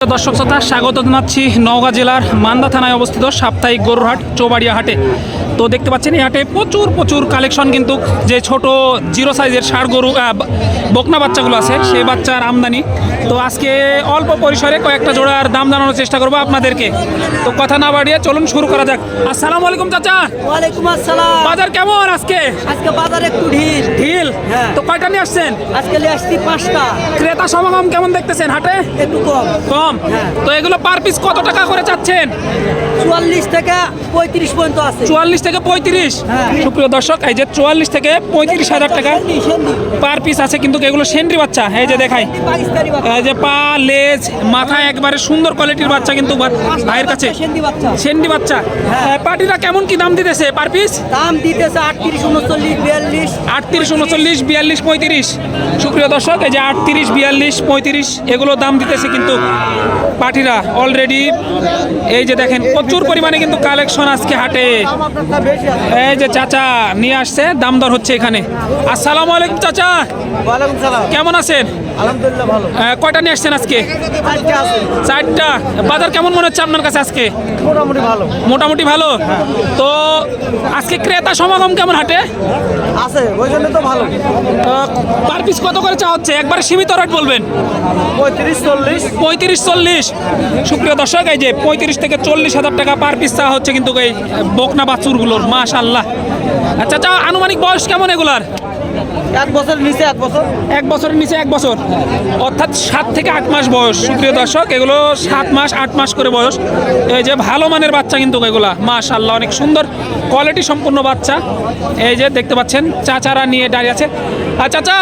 দর্শক শ্রোতা স্বাগত জানাচ্ছি নওগাঁ জেলার মান্দা থানায় অবস্থিত সাপ্তাহিক গরুরহাট চৌবাড়িয়া হাটে। তো দেখতে পাচ্ছেন এই হাটে প্রচুর প্রচুর কালেকশন কিন্তু যে ছোট জিরো সাইজের ষাড় গরু বকনা বাচ্চাগুলো আছে সেই বাচ্চার আমদানি। তো আজকে অল্প পরিসরে কয়েকটা জোড়ার দাম জানানোর চেষ্টা করব আপনাদেরকে। তো কথা না বাড়িয়ে চলুন শুরু করা যাক। আসসালামু আলাইকুম চাচা। ওয়ালাইকুম আসসালাম। বাজার কেমন আজকে? আজকে বাজার একটু ঢিল। ঢিল? হ্যাঁ। তো কয়টা নিয়ে আসছেন? আজকে নিয়ে আসছি পাঁচটা। ক্রেতা সমাগম কেমন দেখতেছেন হাটে? একটু কম। কম? হ্যাঁ। তো এগুলো পার পিস কত টাকা করে চাচ্ছেন? চুয়াল্লিশ থেকে পঁয়ত্রিশ পর্যন্ত আছে। চুয়াল্লিশ থেকে পঁয়ত্রিশ। হ্যাঁ। সুপ্রিয় দর্শক এই যে চুয়াল্লিশ থেকে পঁয়ত্রিশ হাজার টাকা। পার পিস আছে কিন্তু এগুলো সেন্ডি বাচ্চা এই যে দেখাই। এই যে পা লেজ মাথা একবারে সুন্দর কোয়ালিটির বাচ্চা কিন্তু ভাইয়ের কাছে। সেন্ডি বাচ্চা। হ্যাঁ। পাটিরা কেমন কি দাম দিতেছে পার পিস? দাম দিতেছে আটত্রিশ উনচল্লিশ বিয়াল্লিশ। আটত্রিশ উনচল্লিশ বিয়াল্লিশ পঁয়ত্রিশ। সুপ্রিয় দর্শক এই যে আটত্রিশ বিয়াল্লিশ পঁয়ত্রিশ এগুলো দাম দিতেছে কিন্তু পাটিরা অলরেডি এই যে দেখেন প্রচুর পরিমাণে কিন্তু কালেকশন আজকে হাটে। এই যে চাচা নিয়ে আসছে দাম দর হচ্ছে এখানে। আসসালামু আলাইকুম চাচা। কেমন আছেন? আলহামদুলিল্লাহ ভালো। কয়টা নিয়ে আসছেন আজকে? চারটা বাজার কেমন মনে হচ্ছে আপনার কাছে আজকে? মোটামুটি ভালো। মোটামুটি ভালো? তো আজকে ক্রেতা সমাগম কেমন হাটে? আছে ওই জন্য তো ভালো। পার পিস কত করে চা হচ্ছে? একবারে সীমিত রেট বলবেন। পঁয়ত্রিশ চল্লিশ। পঁয়ত্রিশ চল্লিশ। সুপ্রিয় দর্শক এই যে পঁয়ত্রিশ থেকে চল্লিশ হাজার টাকা পার পিস চা হচ্ছে কিন্তু এই বকনা বাছুরগুলোর মাশাল্লাহ আচ্ছা চা আনুমানিক বয়স কেমন এগুলার? এক বছর নিচে এক বছর? এক বছরের নিচে এক বছর। অর্থাৎ সাত থেকে আট মাস বয়স সুপ্রিয় দর্শক। এগুলো সাত মাস আট মাস করে বয়স। এই যে ভালো মানের বাচ্চা কিন্তু এগুলা। মাশাল্লাহ অনেক সুন্দর কোয়ালিটি সম্পূর্ণ বাচ্চা। এই যে দেখতে পাচ্ছেন চাচারা নিয়ে দাঁড়িয়ে আছে। আর চাচা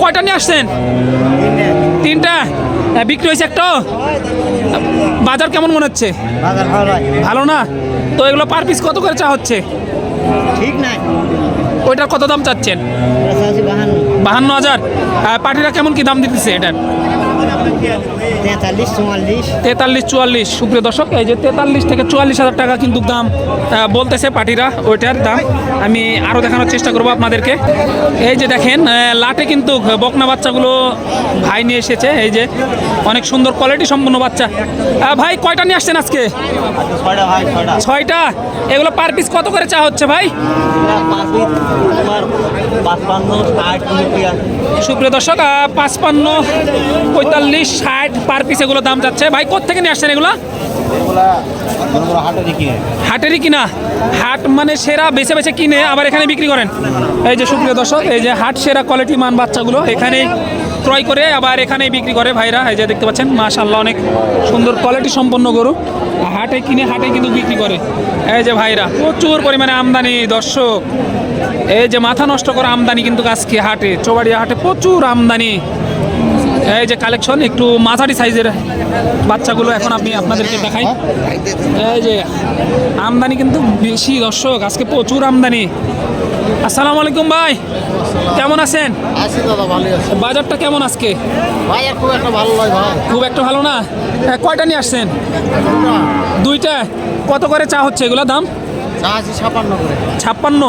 কয়টা নিয়ে আসছেন? তিনটা। হ্যাঁ, বিক্রি হয়েছে একটা? বাজার কেমন মনে হচ্ছে? ভালো ভালো না? তো এগুলো পার পিস কত করে চা হচ্ছে? ঠিক নাই। ওইটার কত দাম চাচ্ছেন? বাহান্ন। হাজার। পার্টিরা কেমন কি দাম দিতেছে এটার? তেতাল্লিশ চুয়াল্লিশ। তেতাল্লিশ চুয়াল্লিশ। সুপ্রিয় দর্শক এই যে তেতাল্লিশ থেকে চুয়াল্লিশ হাজার টাকা কিন্তু দাম বলতেছে পার্টিরা ওইটার দাম। আমি আরও দেখানোর চেষ্টা করব আপনাদেরকে। এই যে দেখেন লাটে কিন্তু বকনা বাচ্চাগুলো ভাই নিয়ে এসেছে। এই যে অনেক সুন্দর কোয়ালিটি সম্পন্ন বাচ্চা। ভাই কয়টা নিয়ে আসছেন আজকে? ছয়টা এগুলো পার পিস কত করে চা হচ্ছে ভাই? সুপ্রিয় দর্শক পাঁচপান্ন পঁয়তাল্লিশ ষাট পার পিস এগুলো দাম যাচ্ছে। ভাই কোথেকে নিয়ে আসছেন এগুলো? হাটেরই কিনা? হাট মানে সেরা, বেছে বেছে কিনে আবার এখানে বিক্রি করেন। এই যে সুপ্রিয় দর্শক, এই যে হাট সেরা কোয়ালিটি মান বাচ্চাগুলো এখানে ক্রয় করে আবার এখানেই বিক্রি করে ভাইরা। এই যে দেখতে পাচ্ছেন মাশাল্লাহ অনেক সুন্দর কোয়ালিটি সম্পন্ন গরু। হাটে কিনে, হাটে কিন্তু বিক্রি করে। এই যে ভাইরা, প্রচুর পরিমাণে আমদানি, দর্শক। এই যে মাথা নষ্ট করা আমদানি কিন্তু আজকে হাটে, চৌবাড়িয়া হাটে প্রচুর আমদানি। এই যে কালেকশন একটু মাঝারি সাইজের বাচ্চাগুলো এখন আপনি আপনাদেরকে দেখাই। এই যে আমদানি কিন্তু বেশি দর্শক আজকে প্রচুর আমদানি। আসসালামু আলাইকুম ভাই কেমন আছেন? বাজারটা কেমন আজকে? খুব একটা ভালো নয় ভাই। খুব একটা ভালো না? হ্যাঁ, কয়টা নিয়ে আসছেন? দুইটা? কত করে চা হচ্ছে এগুলো দাম? ছাপ্পান্ন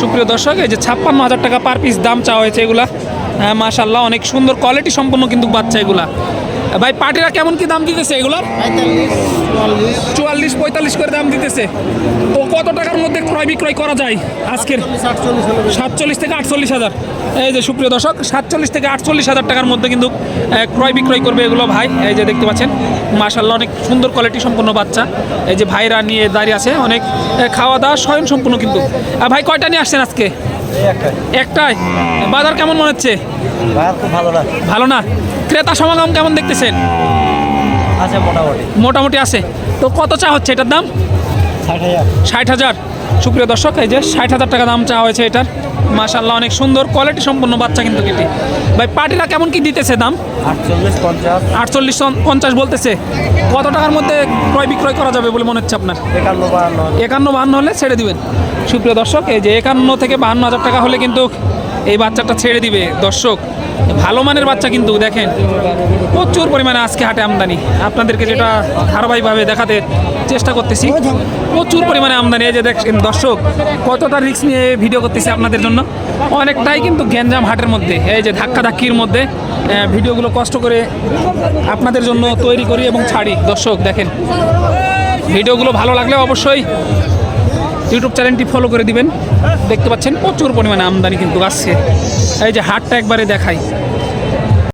সুপ্রিয় দর্শক, এই যে ছাপ্পান্ন হাজার টাকা পার পিস দাম চাওয়া হয়েছে এগুলা। হ্যাঁ মাশাল্লাহ অনেক সুন্দর কোয়ালিটি সম্পন্ন কিন্তু বাচ্চা এগুলা। ভাই পার্টিরা কেমন কি দাম দিতেছে এগুলার? চুয়াল্লিশ পঁয়তাল্লিশ করে দাম দিতেছে। তো কত টাকার মধ্যে ক্রয় বিক্রয় করা যায় আজকের? সাতচল্লিশ থেকে আটচল্লিশ হাজার। এই যে সুপ্রিয় দর্শক সাতচল্লিশ থেকে আটচল্লিশ হাজার টাকার মধ্যে কিন্তু ক্রয় বিক্রয় করবে এগুলো ভাই। এই যে দেখতে পাচ্ছেন মাশাল্লাহ অনেক সুন্দর কোয়ালিটি সম্পন্ন বাচ্চা। এই যে ভাইরা নিয়ে দাঁড়িয়ে আছে অনেক খাওয়া দাওয়া স্বয়ং সম্পূর্ণ কিন্তু ভাই কয়টা নিয়ে আসছেন আজকে? একটাই। বাজার কেমন মনে হচ্ছে? ভালো না? ক্রেতা সমাগম কেমন দেখতেছেন? আছে মোটামুটি। মোটামুটি আছে। তো কত চা হচ্ছে এটার দাম? ষাট হাজার। সুপ্রিয় দর্শক এই যে ষাট হাজার টাকা দাম চাওয়া হয়েছে এটার। মাশাল্লাহ অনেক সুন্দর কোয়ালিটি সম্পন্ন বাচ্চা কিন্তু কেটে ভাই পার্টিরা কেমন কি দিতেছে দাম? আটচল্লিশ পঞ্চাশ। আটচল্লিশ পঞ্চাশ বলতেছে। কত টাকার মধ্যে ক্রয় বিক্রয় করা যাবে বলে মনে হচ্ছে আপনার? একান্ন বাহান্ন একান্ন বাহান্ন হলে ছেড়ে দিবেন। সুপ্রিয় দর্শক এই যে একান্ন থেকে বাহান্ন হাজার টাকা হলে কিন্তু এই বাচ্চাটা ছেড়ে দিবে। দর্শক ভালো মানের বাচ্চা কিন্তু, দেখেন। প্রচুর পরিমাণে আজকে হাটে আমদানি। আপনাদেরকে যেটা ধারাবাহিকভাবে দেখাতে চেষ্টা করতেছি, প্রচুর পরিমাণে আমদানি। এই যে দেখেন দর্শক, কতটা রিস্ক নিয়ে ভিডিও করতেছি আপনাদের জন্য। অনেকটাই কিন্তু গ্যাঞ্জাম হাটের মধ্যে, এই যে ধাক্কা ধাক্কির মধ্যে ভিডিওগুলো কষ্ট করে আপনাদের জন্য তৈরি করি এবং ছাড়ি। দর্শক, দেখেন, ভিডিওগুলো ভালো লাগলে অবশ্যই ইউটিউব চ্যানেলটি ফলো করে দিবেন। দেখতে পাচ্ছেন প্রচুর পরিমাণে আমদানি কিন্তু আসছে। এই যে হাটটা একবারে দেখাই।